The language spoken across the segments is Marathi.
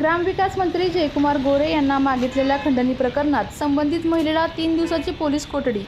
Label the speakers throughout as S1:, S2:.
S1: ग्रामविकास मंत्री जयकुमार गोरे यांना मागितलेल्या खंडणी प्रकरणात संबंधित महिलेला तीन दिवसाची पोलीस कोठडी.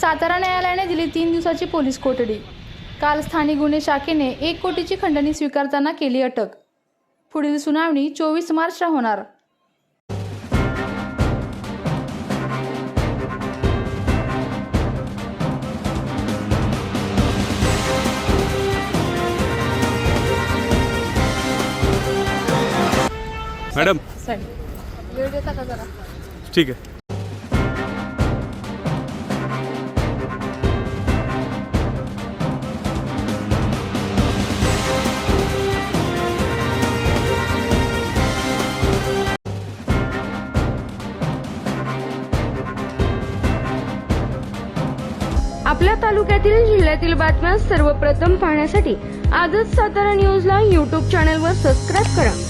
S1: सातारा न्यायालयाने दिली तीन दिवसाची पोलीस कोठडी. काल स्थानिक गुन्हे शाखेने एक कोटीची खंडणी स्वीकारताना केली अटक. पुढील सुनावणी चोवीस मार्चला होणार.
S2: मॅडम. ठीक आहे.
S3: आपल्या तालुक्यातील जिल्ह्यातील बातम्या सर्वप्रथम पाहण्यासाठी आजच सातारा न्यूजला यूट्यूब चॅनलवर सबस्क्राईब करा.